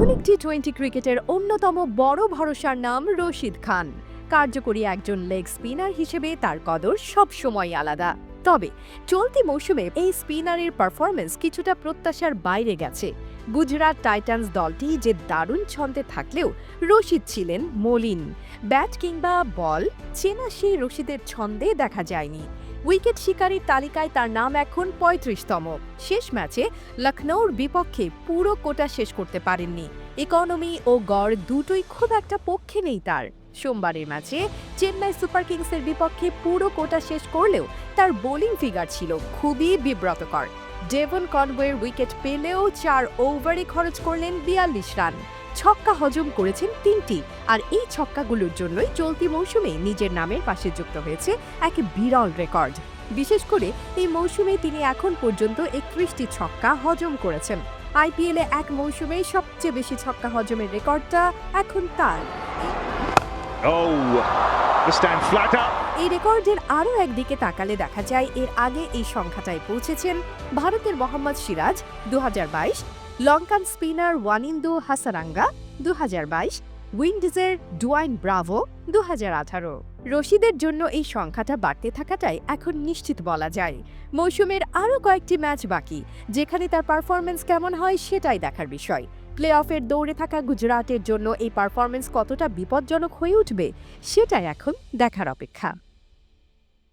আধুনিক T twenty ক্রিকেটের অন্যতম বড় ভরসার নাম রশিদ খান। কার্যকরী একজন লেগ স্পিনার হিসেবে তার কদর সবসময় আলাদা। তবে চলতি মৌসুমে এই স্পিনারের পারফরমেন্স কিছুটা প্রত্যাশার বাইরে গেছে। গুজরাট টাইটান্স দলটি যে দারুণ ছন্দে থাকলেও রশিদ ছিলেন মলিন। ব্যাট কিংবা বল, চেনা সেই রশিদের ছন্দে দেখা যায়নি। উইকেট শিকারীর তালিকায় তার নাম এখন পঁয়ত্রিশতম। শেষ ম্যাচে লখনৌর বিপক্ষে পুরো কোটা শেষ করতে পারেননি। ইকোনমি ও গড় দুটোই খুব একটা পক্ষে নেই তার। সোমবারের ম্যাচে চেন্নাই সুপার কিংসের বিপক্ষে পুরো কোটা শেষ করলেও তার বোলিং ফিগার ছিল খুবই বিব্রতকর। ডেভন কনওয়ের উইকেট পেলেও চার ওভারে খরচ করলেন বিয়াল্লিশ রান। ছক্কা হজম করেছেন তিনটি আর এই ছক্কাগুলোর জন্যই চলতি মৌসুমে নিজের নামের পাশে যুক্ত হয়েছে এক বিরল রেকর্ড। বিশেষ করে এই মৌসুমে তিনি এখন পর্যন্ত একত্রিশটি ছক্কা হজম করেছেন। আইপিএলে এক মৌসুমে সবচেয়ে বেশি ছক্কা হজমের রেকর্ডটা এখন তার। Oh, the stand flat up. এই রেকর্ডের আরও একদিকে তাকালে দেখা যায় এর আগে এই সংখ্যাটায় পৌঁছেছেন ভারতের মোহাম্মদ সিরাজ দু হাজার বাইশ, লঙ্কান স্পিনার ওয়ানিন্দু হাসারাঙ্গা দু হাজার বাইশ উইন্ডিজের ডুয়াইন ব্রাভো দু হাজার আঠারো। রশিদের জন্য এই সংখ্যাটা বাড়তে থাকাটাই এখন নিশ্চিত বলা যায়। মৌসুমের আরও কয়েকটি ম্যাচ বাকি, যেখানে তার পারফরমেন্স কেমন হয় সেটাই দেখার বিষয়। প্লে অফের দৌড়ে থাকা গুজরাটের জন্য এই পারফরমেন্স কতটা বিপজ্জনক হয়ে উঠবে, সেটাই এখন দেখার অপেক্ষা।